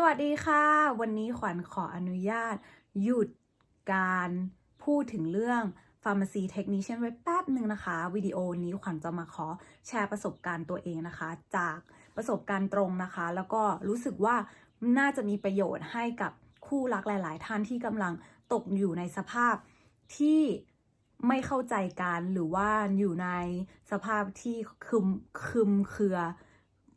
สวัสดีค่ะ วันนี้ขวัญขออนุญาต หยุดการพูดถึงเรื่อง Pharmacy Technician ไว้แป๊บหนึ่งนะคะ วิดีโอนี้ขวัญจะมาขอแชร์ประสบการณ์ตัวเองนะคะ จากประสบการณ์ตรงนะคะ แล้วก็รู้สึกว่าน่าจะมีประโยชน์ให้กับคู่รักหลาย ๆ ท่านที่กำลังตกอยู่ในสภาพที่ไม่เข้าใจกันหรือว่าอยู่ในสภาพที่คึมคึมเครือ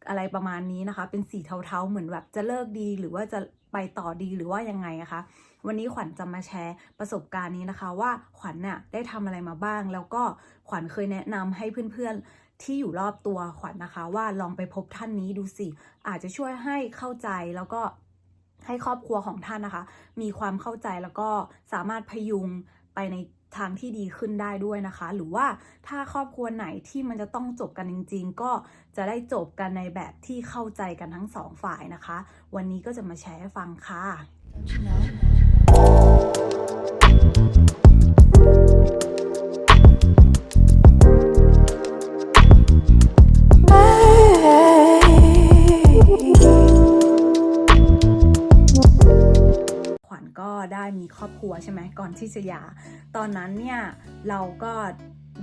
อะไรประมาณนี้นะคะ เป็นสีเทาๆเหมือนแบบจะเลิกดีหรือว่าจะไปต่อดีหรือว่ายังไงนะคะ วันนี้ขวัญจะมาแชร์ประสบการณ์นี้นะคะ ว่าขวัญน่ะได้ทำอะไรมาบ้าง แล้วก็ขวัญเคยแนะนำให้เพื่อนๆที่อยู่รอบตัวขวัญนะคะ ว่าลองไปพบท่านนี้ดูสิ อาจจะช่วยให้เข้าใจแล้วก็ให้ครอบครัวของท่านนะคะ มีความเข้าใจแล้วก็สามารถพยุงไปใน ทางที่ดีขึ้นได้ด้วยนะคะ หรือว่าถ้าครอบครัวไหนที่มันจะต้องจบกันจริง ๆ ก็จะได้จบกันในแบบที่เข้าใจกันทั้งสองฝ่ายนะคะ วันนี้ก็จะมาแชร์ให้ฟังค่ะ ครอบครัวใช่ไหมก่อนที่จะหย่าตอนนั้นเนี่ยเราก็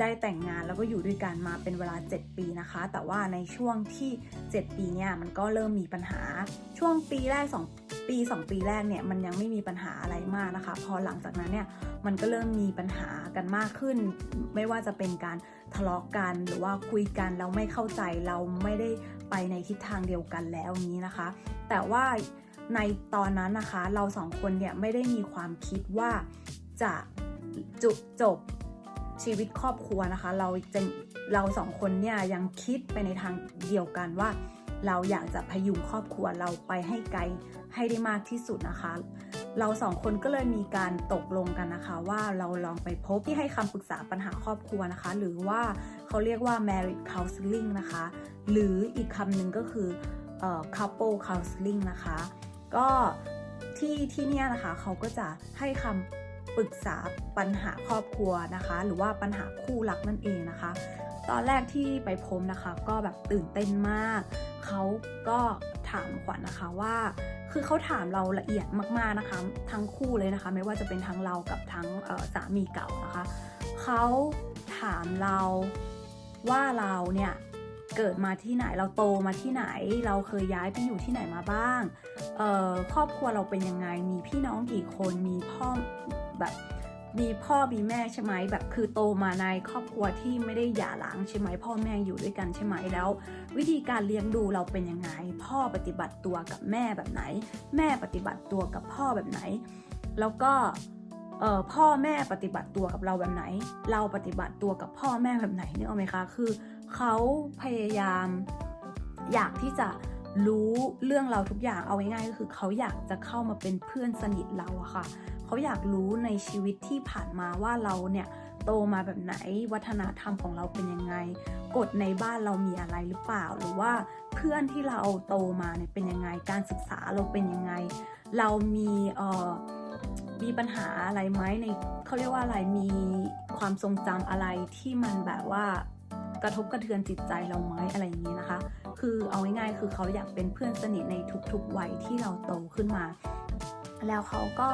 ได้แต่งงานแล้วก็อยู่ด้วยกันมาเป็นเวลา 7 ปีนะคะ แต่ว่าในช่วงที่ 7 ปีเนี่ยมันก็เริ่มมีปัญหา ช่วงปีแรก 2 ปี 2 ปีแรกเนี่ยมันยังไม่มีปัญหาอะไรมากนะคะ พอหลังจากนั้นเนี่ยมันก็เริ่มมีปัญหากันมากขึ้น ไม่ว่าจะเป็นการทะเลาะกันหรือว่าคุยกันแล้วไม่เข้าใจเราไม่ได้ไปในทิศทางเดียวกันแล้วนี้นะคะ แต่ว่า ในตอนนั้นนะคะ เราสองคนเนี่ยไม่ได้มีความคิดว่าจะจุจบชีวิตครอบครัวนะคะ เราจะเราสองคนเนี่ยยังคิดไปในทางเดียวกันว่า เราอยากจะพยุงครอบครัวเราไปให้ไกลให้ได้มากที่สุดนะคะ เราสองคนก็เลยมีการตกลงกันนะคะ ว่าเราลองไปพบที่ให้คำปรึกษาปัญหาครอบครัวนะคะ หรือว่าเขาเรียกว่า marriage counseling นะคะ หรืออีกคำหนึ่งก็คือออ couple counseling นะคะ ก็ที่ที่เนี่ยนะคะเขาก็จะให้คำปรึกษาปัญหาครอบครัวนะคะ หรือว่าปัญหาคู่รักนั่นเองนะคะ ตอนแรกที่ไปพบนะคะ ก็แบบตื่นเต้นมาก เขาก็ถามขวัญนะคะว่า คือเขาถามเราละเอียดมากๆนะคะ ทั้งคู่เลยนะคะ ไม่ว่าจะเป็นทั้งเรากับทั้งสามีเก่านะคะ เขาถามเราว่าเราเนี่ย เกิดมาที่ไหนเราโตมาที่ไหน เราเคยย้ายไปอยู่ที่ไหนมาบ้างเอ่อครอบครัวเราเป็นยังไงมีพี่น้องกี่คนมีพ่อแบบมีพ่อมีแม่ใช่ไหมแบบคือโตมาในครอบครัวที่ไม่ได้หย่าร้างใช่ไหมพ่อแม่อยู่ด้วยกันใช่ไหมแล้ว วิธีการเลี้ยงดูเราเป็นยังไง พ่อปฏิบัติตัวกับแม่แบบไหน แม่ปฏิบัติตัวกับพ่อแบบไหน แล้วก็เออพ่อแม่ปฏิบัติตัวกับเราแบบไหน เราปฏิบัติตัวกับพ่อแม่แบบไหนนึกออกไหมคะคือ เขาพยายาม อยากที่จะรู้เรื่องเราทุกอย่างเอาง่ายๆก็คือเขาอยากจะเข้ามาเป็นเพื่อนสนิทเราอะค่ะ เขาอยากรู้ในชีวิตที่ผ่านมาว่าเราเนี่ยโตมาแบบไหนวัฒนธรรมของเราเป็นยังไงกฎในบ้านเรามีอะไรหรือเปล่า หรือว่าเพื่อนที่เราโตมาเนี่ยเป็นยังไง การศึกษาเราเป็นยังไง เรามีเอ่อมีปัญหาอะไรไหมในเขาเรียกว่าอะไรมีความทรงจำอะไรที่มันแบบว่า กระทบกระเทือนจิตใจเราไหมอะไรอย่างนี้นะคะ คือเอาง่ายๆคือเขาอยากเป็นเพื่อนสนิทในทุกๆวัยที่เราโตขึ้นมา แล้วเขาก็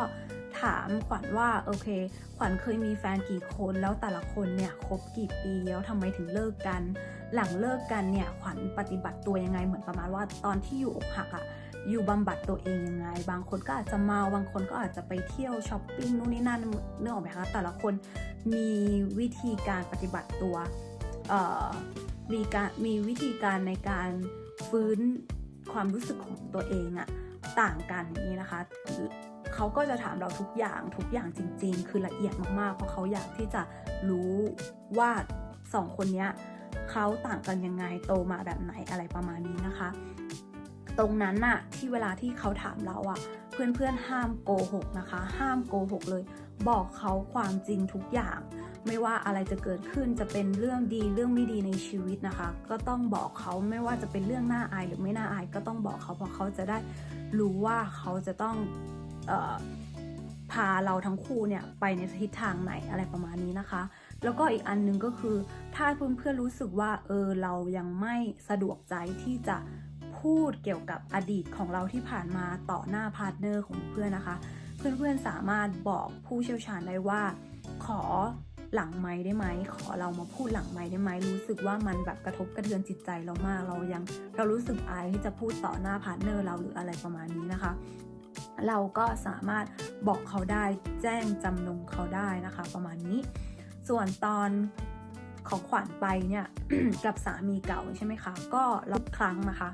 ถามขวัญว่าโอเค ขวัญเคยมีแฟนกี่คนแล้วแต่ละคนเนี่ยคบกี่ปีแล้วทำไมถึงเลิกกัน หลังเลิกกันเนี่ยขวัญปฏิบัติตัวยังไงเหมือนประมาณว่าตอนที่อยู่อกหักอะอยู่บำบัดตัวเองยังไง บางคนก็อาจจะเมาบางคนก็อาจจะไปเที่ยวช้อปปิ้งนู่นนี่นั่นเนื้อออกไหมคะแต่ละคนมีวิธีการปฏิบัติตัว มีการมีวิธีการในการฟื้นความรู้สึกของตัวเองอะต่างกันอย่างนี้นะคะเขาก็จะถามเราทุกอย่างทุกอย่างจริง ๆ คือละเอียดมากๆ เพราะเขาอยากที่จะรู้ว่าสองคนเนี้ยเขาต่างกันยังไงโตมาแบบไหนอะไรประมาณนี้นะคะ ตรงนั้นน่ะที่เวลาที่เขาถามเราอะเพื่อนๆห้ามโกหกนะคะ ห้ามโกหกเลย บอกเขาความจริงทุกอย่าง ไม่ว่าอะไรจะเกิดขึ้นจะเป็นเรื่องดีเรื่องไม่ดีในชีวิตนะคะ ก็ต้องบอกเขาไม่ว่าจะเป็นเรื่องน่าอายหรือไม่น่าอายก็ต้องบอกเขาเพราะเขาจะได้รู้ว่าเขาจะต้องออพาเราทั้งคู่เนี่ยไปในทิศทางไหนอะไรประมาณนี้นะคะ แล้วก็อีกอันหนึงก็คือ ถ้าเพื่อนๆรู้สึกว่าเออเรายังไม่สะดวกใจที่จะพูพูดเกี่ยวกับอดีตของเราที่ผ่านมาต่อหน้าพาร์ทเนอร์ของเพื่อนนะคะ เพื่อนๆสามารถบอกผู้เชี่ยวชาญได้ว่า ขอ หลังไม้ได้ไหม ขอเรามาพูดหลังไม้ได้ไหม รู้สึกว่ามันแบบกระทบกระเทือนจิตใจเรามาก เรายังเรารู้สึกอายที่จะพูดต่อหน้าพาร์ทเนอร์เราหรืออะไรประมาณนี้นะคะ เราก็สามารถบอกเขาได้แจ้งจำนงเขาได้นะคะ ประมาณนี้ ส่วนตอนของขวัญไปเนี่ยกับสามีเก่าใช่ไหมคะ ก็รอบครั้งนะคะ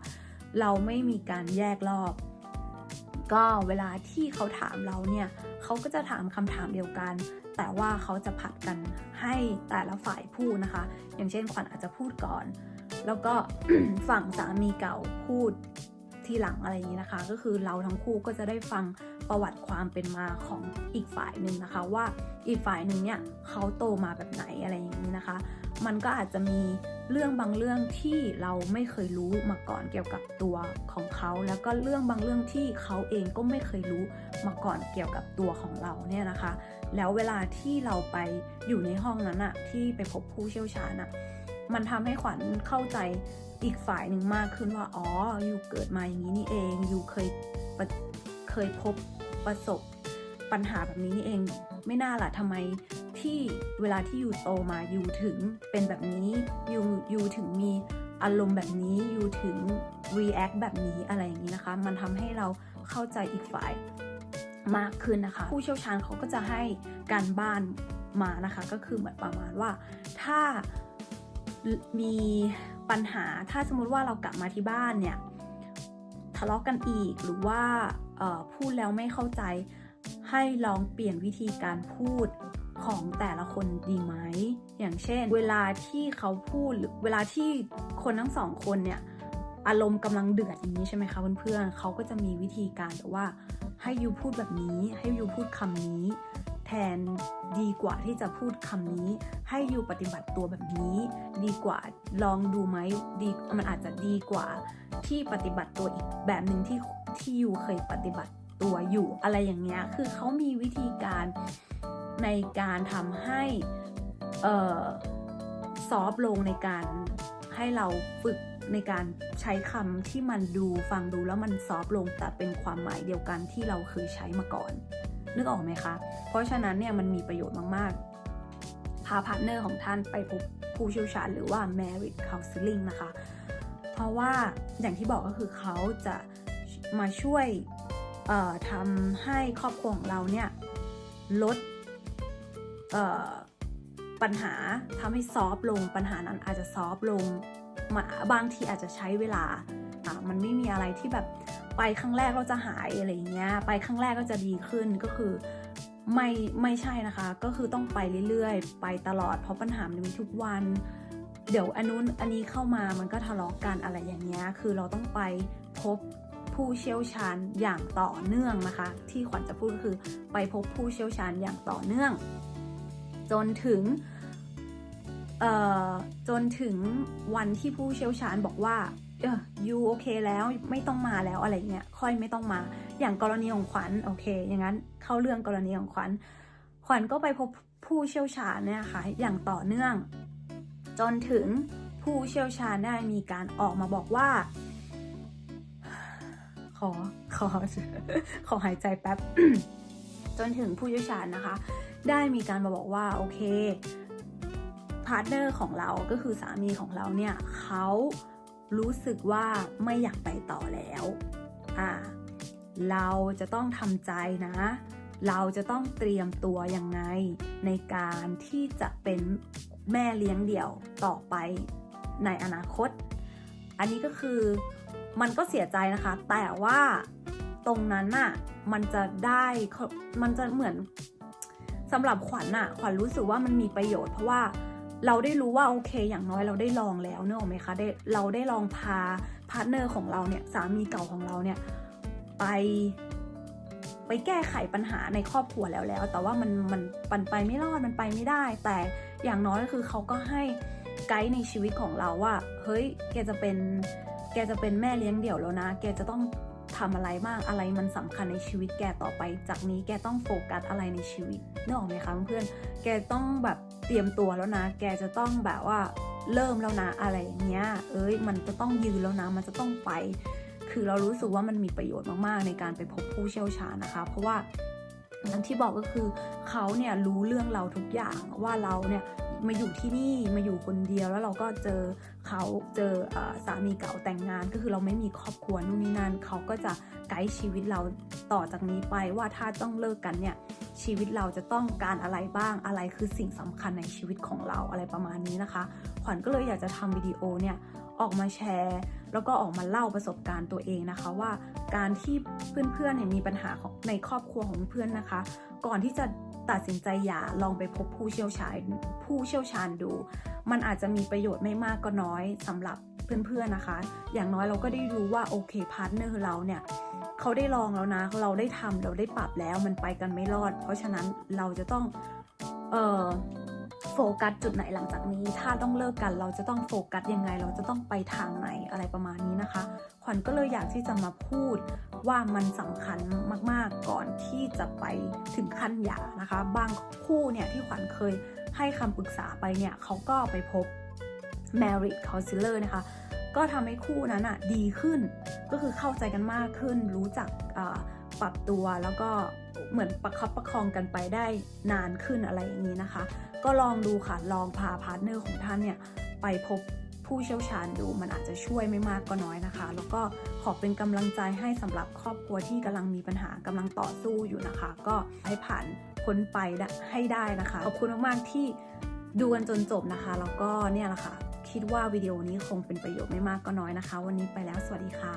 เราไม่มีการแยกรอบ ก็เวลาที่เขาถามเราเนี่ยเขาก็จะถามคำถามเดียวกัน แต่ว่าเขาจะผัดกันให้แต่ละฝ่ายพูดนะคะ อย่างเช่นขวัญอาจจะพูดก่อน แล้วก็ฝั่งสามีเก่าพูดทีหลังอะไรอย่างนี้นะคะ ก็คือเราทั้งคู่ก็จะได้ฟังประวัติความเป็นมาของอีกฝ่ายหนึ่งนะคะ ว่าอีกฝ่ายหนึ่งเนี่ยเขาโตมาแบบไหนอะไรอย่างนี้นะคะ มันก็อาจจะมีเรื่องบางเรื่องที่เราไม่เคยรู้มาก่อนเกี่ยวกับตัวของเขา แล้วก็เรื่องบางเรื่องที่เขาเองก็ไม่เคยรู้มาก่อนเกี่ยวกับตัวของเราเนี่ยนะคะ แล้วเวลาที่เราไปอยู่ในห้องนั้นอะที่ไปพบผู้เชี่ยวชาญอะมันทำให้ขวัญเข้าใจอีกฝ่ายหนึ่งมากขึ้นว่าอ๋ออยู่เกิดมาอย่างนี้นี่เองอยู่เคยเคยพบประสบปัญหาแบบนี้นี่เอง ไม่น่าล่ะทำไม ที่เวลาที่อยู่โตมาอยู่ถึงเป็นแบบนี้อยู่อยู่ถึงมีอารมณ์แบบนี้อยู่ถึง react แบบนี้อะไรอย่างนี้นะคะ มันทำให้เราเข้าใจอีกฝ่ายมากขึ้นนะคะ ผู้เชี่ยวชาญเขาก็จะให้การบ้านมานะคะ ก็คือเหมือนประมาณว่าถ้ามีปัญหาถ้าสมมุติว่าเรากลับมาที่บ้านเนี่ยทะเลาะกันอีกหรือว่าพูดแล้วไม่เข้าใจให้ลองเปลี่ยนวิธีการพูด ของแต่ละคนดีไหม อย่างเช่น เวลาที่เขาพูดหรือเวลาที่คนทั้งสองคนเนี่ยอารมณ์กำลังเดือดอย่างนี้ใช่ไหมคะเพื่อนๆเขาก็จะมีวิธีการแต่ว่าให้ยูพูดแบบนี้ ให้ยูพูดคำนี้ แทนดีกว่าที่จะพูดคำนี้ ให้ยูปฏิบัติตัวแบบนี้ ดีกว่าลองดูไหมดีมันอาจจะดีกว่าที่ปฏิบัติตัวอีกแบบหนึ่งที่ที่ยูเคยปฏิบัติตัวอยู่อะไรอย่างเงี้ยคือเขามีวิธีการ ในการทำให้เออซอฟลงในการให้เราฝึกในการใช้คำที่มันดูฟังดูแล้วมันซอฟลงแต่เป็นความหมายเดียวกันที่เราเคยใช้มาก่อน นึกออกไหมคะ เพราะฉะนั้นเนี่ยมันมีประโยชน์มาก ๆ พาพาร์ทเนอร์ของท่านไปพบผู้เชี่ยวชาญหรือว่า marriage counseling นะคะ เพราะว่าอย่างที่บอกก็คือเขาจะมาช่วยทำให้ครอบครัวของเราเนี่ยลด ปัญหาทำให้ซอฟลง ปัญหานั้นอาจจะซอฟลงมาบางทีอาจจะใช้เวลาอะมันไม่มีอะไรที่แบบไปครั้งแรกเราจะหายอะไรอย่างเงี้ยไปครั้งแรกก็จะดีขึ้นก็คือไม่ไม่ใช่นะคะ ก็คือต้องไปเรื่อยๆ ไปตลอดเพราะปัญหามันมีทุกวัน เดี๋ยวอันนู้นอันนี้เข้ามามันก็ทะเลาะกันอะไรอย่างเงี้ยคือเราต้องไปพบผู้เชี่ยวชาญอย่างต่อเนื่องนะคะ ที่ขวัญจะพูดก็คือไปพบผู้เชี่ยวชาญอย่างต่อเนื่อง จนถึงจนถึงวันที่ผู้เชี่ยวชาญบอกว่าเออยูโอเคแล้วไม่ต้องมาแล้วอะไรเงี้ยค่อยไม่ต้องมา อย่างกรณีของขวัญโอเค อย่างนั้นเข้าเรื่องกรณีของขวัญขวัญก็ไปพบผู้เชี่ยวชาญเนี่ยค่ะอย่างต่อเนื่อง จนถึงผู้เชี่ยวชาญได้มีการออกมาบอกว่า ขอขอขอหายใจแป๊บจนถึงผู้เชี่ยวชาญนะคะ ได้มีการมาบอกว่าโอเคพาร์ทเนอร์ของเราก็คือสามีของเราเนี่ยเขารู้สึกว่าไม่อยากไปต่อแล้วอ่าเราจะต้องทำใจนะ เราจะต้องเตรียมตัวยังไง ในการที่จะเป็นแม่เลี้ยงเดี่ยวต่อไปในอนาคต อันนี้ก็คือมันก็เสียใจนะคะ แต่ว่าตรงนั้นน่ะมันจะได้มันจะเหมือน สำหรับขวัญน่ะขวัญรู้สึกว่ามันมีประโยชน์เพราะว่าเราได้รู้ว่าโอเค อย่างน้อยเราได้ลองแล้วเนอะไหมคะได้เราได้ลองพาพาร์ทเนอร์ของเราเนี่ยสามีเก่าของเราเนี่ยไปไปแก้ไขปัญหาในครอบครัวแล้วแล้ว แต่ว่ามันมันปันไปไม่รอดมันไปไม่ได้ แต่อย่างน้อยก็คือเขาก็ให้ไกด์ในชีวิตของเราว่า เฮ้ยแกจะเป็นแกจะเป็นแม่เลี้ยงเดี่ยวแล้วนะ แกจะต้อง ทำอะไรบ้างอะไรมันสำคัญในชีวิตแกต่อไป จากนี้แกต้องโฟกัสอะไรในชีวิตนึกออกไหมคะเพื่อนแกต้องแบบเตรียมตัวแล้วนะ แกจะต้องแบบว่าเริ่มแล้วนะอะไรอย่างเงี้ย เอ้ยมันจะต้องยืนแล้วนะ มันจะต้องไป คือเรารู้สึกว่ามันมีประโยชน์มากๆ ในการไปพบผู้เชี่ยวชาญนะคะ เพราะว่าอย่างที่บอกก็คือเขาเนี่ยรู้เรื่องเราทุกอย่างว่าเราเนี่ย มาอยู่ที่นี่มาอยู่คนเดียวแล้วเราก็เจอเขาเจอสามีเก่าแต่งงาน ก็คือเราไม่มีครอบครัวนู่นนี่นั่นเขาก็จะไกด์ชีวิตเราต่อจากนี้ไปว่าถ้าต้องเลิกกันเนี่ยชีวิตเราจะต้องการอะไรบ้างอะไรคือสิ่งสำคัญในชีวิตของเราอะไรประมาณนี้นะคะ ขวัญก็เลยอยากจะทำวิดีโอเนี่ยออกมาแชร์ แล้วก็ออกมาเล่าประสบการณ์ตัวเองนะคะว่าการที่เพื่อนๆเนี่ยมีปัญหาของในครอบครัวของเพื่อนนะคะ ก่อนที่จะ ตัดสินใจอย่าลองไปพบผู้เชี่ยวชาญผู้เชี่ยวชาญดู มันอาจจะมีประโยชน์ไม่มากก็น้อยสำหรับเพื่อนๆนะคะ อย่างน้อยเราก็ได้รู้ว่าโอเคพาร์ทเนอร์เราเนี่ยเขาได้ลองแล้วนะ เราได้ทำเราได้ปรับแล้วมันไปกันไม่รอด เพราะฉะนั้นเราจะต้องเออ โฟกัสจุดไหนหลังจากนี้ ถ้าต้องเลิกกันเราจะต้องโฟกัสยังไง เราจะต้องไปทางไหนอะไรประมาณนี้นะคะ ขวัญก็เลยอยากที่จะมาพูดว่ามันสำคัญมากๆก่อนที่จะไปถึงขั้นหย่านะคะ บางคู่เนี่ยที่ขวัญเคยให้คำปรึกษาไปเนี่ยเขาก็ไปพบ marriage counselor นะคะก็ทำให้คู่นั้นอะดีขึ้น ก็คือเข้าใจกันมากขึ้นรู้จักอ่า ปรับตัวแล้วก็เหมือนประคับประคองกันไปได้นานขึ้นอะไรอย่างนี้นะคะ ก็ลองดูค่ะลองพาพาร์ทเนอร์ของท่านเนี่ยไปพบผู้เชี่ยวชาญดูมันอาจจะช่วยไม่มากก็น้อยนะคะ แล้วก็ขอเป็นกำลังใจให้สำหรับครอบครัวที่กำลังมีปัญหากำลังต่อสู้อยู่นะคะ ก็ให้ผ่านพ้นไปให้ได้นะคะขอบคุณมากๆที่ดูกันจนจบนะคะ แล้วก็เนี่ยแหละค่ะคิดว่าวิดีโอนี้คงเป็นประโยชน์ไม่มากก็น้อยนะคะ วันนี้ไปแล้วสวัสดีค่ะ